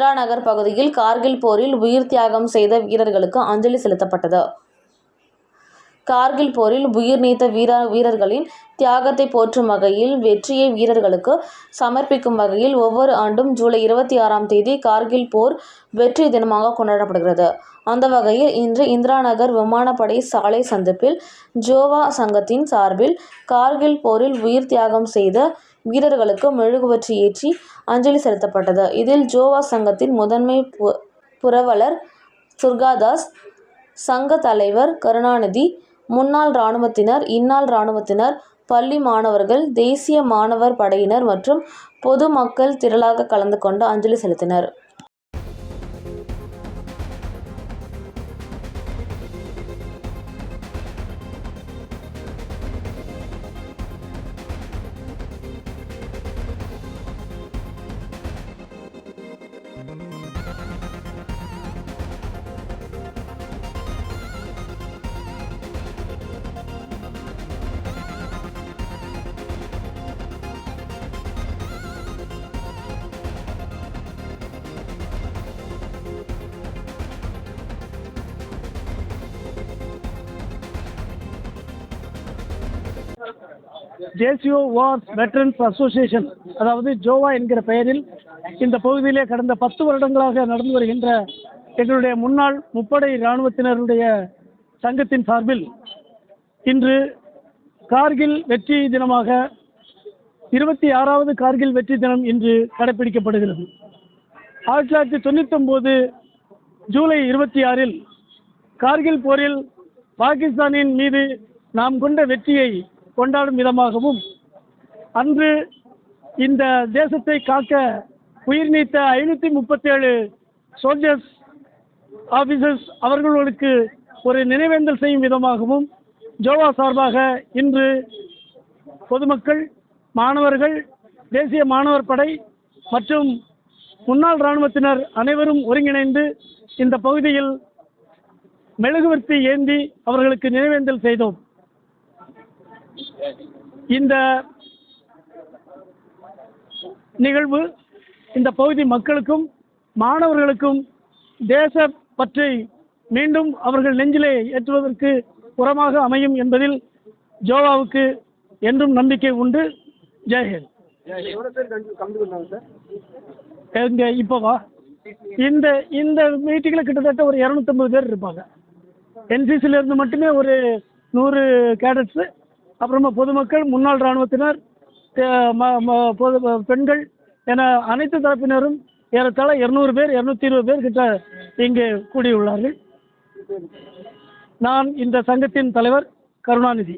இந்திரா நகர் பகுதியில் கார்கில் போரில் உயிர் தியாகம் செய்த வீரர்களுக்கு அஞ்சலி செலுத்தப்பட்டது. கார்கில் போரில் உயிர் நீத்த வீர வீரர்களின் தியாகத்தை போற்றும் வகையில் வெற்றியை வீரர்களுக்கு சமர்ப்பிக்கும் வகையில் ஒவ்வொரு ஆண்டும் ஜூலை இருபத்தி ஆறாம் தேதி கார்கில் போர் வெற்றி தினமாக கொண்டாடப்படுகிறது. அந்த வகையில் இன்று இந்திரா நகர் விமானப்படை சாலை சந்திப்பில் ஜோவா சங்கத்தின் சார்பில் கார்கில் போரில் உயிர் தியாகம் செய்த வீரர்களுக்கு மெழுகுவர்த்தி ஏற்றி அஞ்சலி செலுத்தப்பட்டது. இதில் ஜோவா சங்கத்தின் முதன்மை பு- புரவலர் துர்காதாஸ் சங்க தலைவர் கருணாநிதி முன்னாள் இராணுவத்தினர் இந்நாள் இராணுவத்தினர் பள்ளி மாணவர்கள் தேசிய மாணவர் படையினர் மற்றும் பொது மக்கள் திரளாக கலந்து கொண்டு அஞ்சலி செலுத்தினர். ஜேசியோ வார்ஸ் வெட்டரன்ஸ் அசோசியேஷன் அதாவது ஜோவா என்கிற பெயரில் இந்த பகுதியிலே கடந்த பத்து வருடங்களாக நடந்து வருகின்ற எங்களுடைய முன்னாள் முப்படை இராணுவத்தினருடைய சங்கத்தின் சார்பில் இன்று கார்கில் வெற்றி தினமாக இருபத்தி ஆறாவது கார்கில் வெற்றி தினம் இன்று கடைபிடிக்கப்படுகிறது ஆயிரத்தி தொள்ளாயிரத்தி தொண்ணூத்தொம்போது ஜூலை இருபத்தி ஆறில் கார்கில் போரில் பாகிஸ்தானின் மீது நாம் கொண்ட வெற்றியை கொண்டாடும் விதமாகவும் அன்று இந்த தேசத்தை காக்க உயிர் நீத்த ஐநூற்றி முப்பத்தேழு சோல்ஜர்ஸ் ஆஃபீஸர்ஸ் அவர்களுக்கு ஒரு நினைவேந்தல் செய்யும் விதமாகவும் ஜோவா சார்பாக இன்று பொதுமக்கள் மாணவர்கள் தேசிய மாணவர் படை மற்றும் முன்னாள் இராணுவத்தினர் அனைவரும் ஒருங்கிணைந்து இந்த பகுதியில் மெழுகுவர்த்தி ஏந்தி அவர்களுக்கு நினைவேந்தல் செய்தோம். இந்த நிகழ்வு இந்த பகுதி மக்களுக்கும் மாணவர்களுக்கும் தேச பற்றி மீண்டும் அவர்கள் நெஞ்சிலே ஏற்றுவதற்கு உரமாக அமையும் என்பதில் ஜோவாவுக்கு என்றும் நம்பிக்கை உண்டு. ஜெய்ஹிந்த் எங்க இப்போவா இந்த இந்த மீட்டிங்கில் கிட்டத்தட்ட ஒரு இரநூத்தம்பது பேர் இருப்பாங்க. NCC இருந்து மட்டுமே ஒரு நூறு கேடட்ஸு அப்புறமா பொதுமக்கள் முன்னாள் இராணுவத்தினர் பொது பெண்கள் என அனைத்து தரப்பினரும் ஏறத்தாழ இரநூறு பேர் இரநூத்தி இருபது பேர் கிட்ட இங்கே கூடியுள்ளார்கள். நான் இந்த சங்கத்தின் தலைவர் கருணாநிதி.